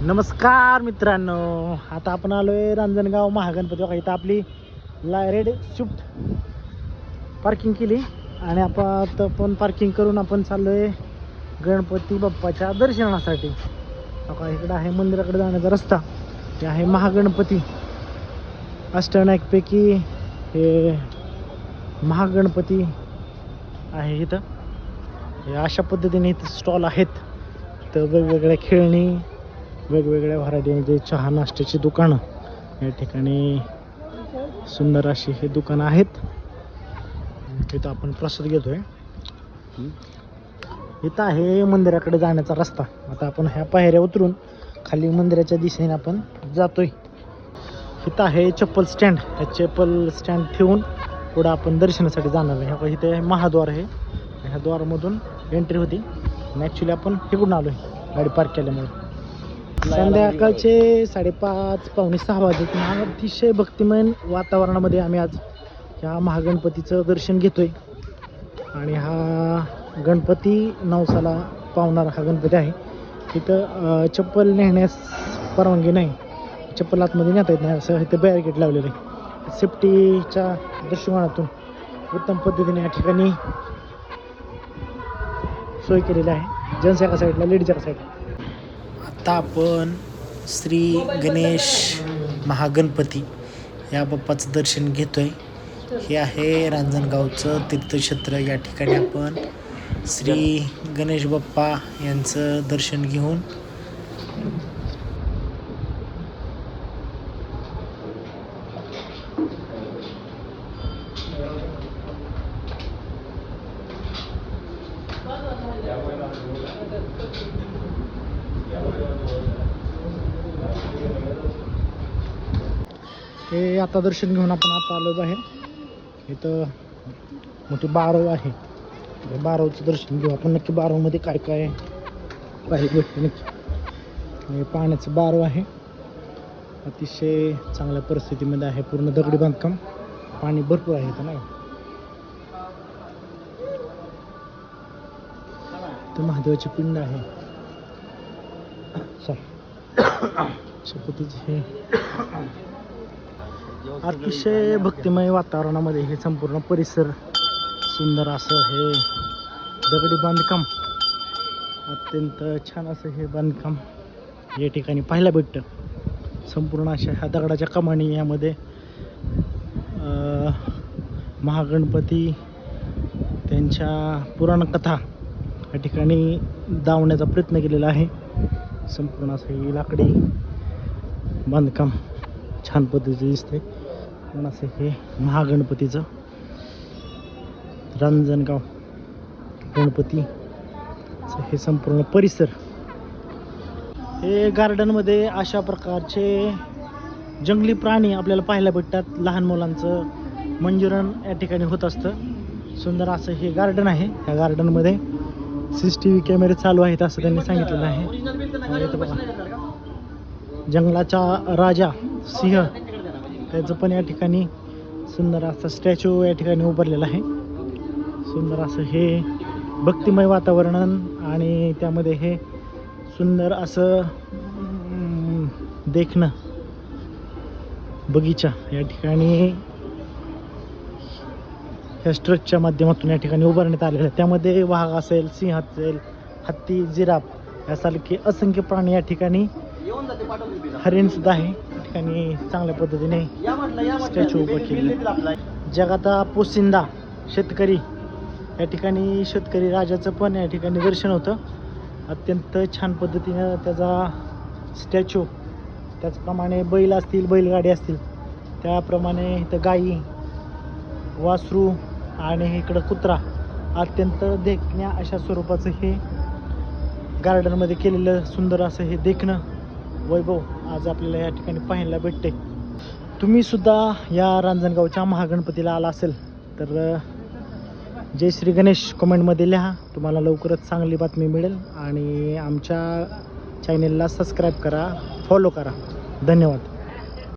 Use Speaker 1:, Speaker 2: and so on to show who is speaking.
Speaker 1: नमस्कार मित्रांनो आता आपण आलोय रांजणगाव महागणपती बघा इथं आपली लायरेड शिफ्ट पार्किंग केली आणि आपण आता पण पार्किंग करून आपण चाललोय गणपती बाप्पाच्या दर्शनासाठी. बघा इकडं आहे मंदिराकडे जाण्याचा रस्ता. हे आहे महागणपती अष्टनायकपैकी हे महागणपती आहे इथं. हे अशा पद्धतीने इथं स्टॉल आहेत. तर वेगवेगळ्या खेळणी वेगवेगळ्या व्हरायटीमध्ये चहा नाश्त्याची दुकानं. या ठिकाणी सुंदर अशी हे दुकानं आहेत. इथं आपण प्रसाद घेतोय. इथं आहे मंदिराकडे जाण्याचा रस्ता. आता आपण ह्या पायऱ्या उतरून खाली मंदिराच्या दिशेने आपण जातोय. इथं आहे चप्पल स्टँड ह्या चप्पल स्टँड ठेवून पुढं आपण दर्शनासाठी जाणार आहे. इथे आहे महाद्वार आहे. ह्या द्वारामधून एंट्री होती. आणि ॲक्च्युली आपण इकडून आलो आहे गाडी पार्क केल्यामुळे. संध्याकाळचे साडेपाच पावणे सहा वाजत. अतिशय भक्तिमय वातावरणामध्ये आम्ही आज ह्या महागणपतीचं दर्शन घेतोय. आणि हा गणपती नवसाला पावणारा हा गणपती आहे. तिथं चप्पल नेण्यास परवानगी नाही. चप्पल आतमध्ये नेता येत नाही असं इथं बॅरिकेड लावलेलं आहे. सेफ्टीच्या दृष्टिकोनातून उत्तम पद्धतीने या ठिकाणी सोय केलेली आहे. जेंट्स एका साईडला लेडीज एका साईडला आत्ता आपण श्री गणेश महागणपती या बाप्पाचं दर्शन घेतो आहे हे आहे रांजणगावचं तीर्थक्षेत्र. या ठिकाणी आपण श्री गणेश बाप्पा यांचं दर्शन घेऊन हे आता दर्शन घेऊन आपण आता आलो आहे. इथं मोठी बारव आहे. बारवचं दर्शन घेऊ आपण. नक्की बारवमध्ये काय काय पाहिजे भेटते नक्की. पाण्याचं बारव आहे. अतिशय चांगल्या परिस्थितीमध्ये आहे पूर्ण दगडी बांधकाम. पाणी भरपूर आहे इथं नाही तर महादेवाची पिंड आहे. हे अतिशय भक्तिमय वातावरणामध्ये हे संपूर्ण परिसर सुंदर असं हे दगडी बांधकाम अत्यंत छान असं हे बांधकाम या ठिकाणी पाहायला भेटतं. संपूर्ण अशा ह्या दगडाच्या कमानी यामध्ये महागणपती त्यांच्या पुराणकथा या ठिकाणी दावण्याचा प्रयत्न केलेला आहे. संपूर्ण असं हे लाकडी बांधकाम छान पद्धतीचे दिसते पण असं हे महागणपतीचं रांजणगाव गणपती हे संपूर्ण परिसर. हे गार्डनमध्ये अशा प्रकारचे जंगली प्राणी आपल्याला पाहायला भेटतात. लहान मुलांचं मंजुरण या ठिकाणी होत असतं. सुंदर असं हे गार्डन आहे. ह्या गार्डनमध्ये सी सी टी व्ही कॅमेरे चालू आहेत असं त्यांनी सांगितलेलं आहे. बघा. जंगलाचा राजा सिंह त्याचं पण या ठिकाणी सुंदर असा स्टॅच्यू या ठिकाणी उभारलेला आहे. सुंदर असं हे भक्तिमय वातावरण आणि त्यामध्ये हे सुंदर असं देखणं बगीचा या ठिकाणी स्ट्रेचच्या माध्यमातून या ठिकाणी उभारण्यात आलेलं आहे त्यामध्ये वाघ असेल सिंह असेल हत्ती जिराफ यासारखे असंख्य प्राणी या ठिकाणी हरिण सुद्धा आहे. या ठिकाणी चांगल्या पद्धतीने स्टॅच्यू उभं केले जगाचा पोसिंदा शेतकरी या ठिकाणी शेतकरी राजाचं पण या ठिकाणी दर्शन होतं. अत्यंत छान पद्धतीनं त्याचा स्टॅच्यू त्याचप्रमाणे बैल असतील बैलगाडी असतील त्याप्रमाणे इथं गाई वासरू आणि इकडं कुत्रा अत्यंत देखण्या अशा स्वरूपाचं हे गार्डनमध्ये केलेलं सुंदर असं हे देखणं वैभव आज आपल्याला या ठिकाणी पाहायला भेटते तुम्ही सुद्धा या रांजणगावच्या महागणपतीला आला असेल तर जय श्री गणेश कमेंटमध्ये लिहा. तुम्हाला लवकरच चांगली बातमी मिळेल आणि आमच्या चॅनेलला सबस्क्राईब करा फॉलो करा. धन्यवाद.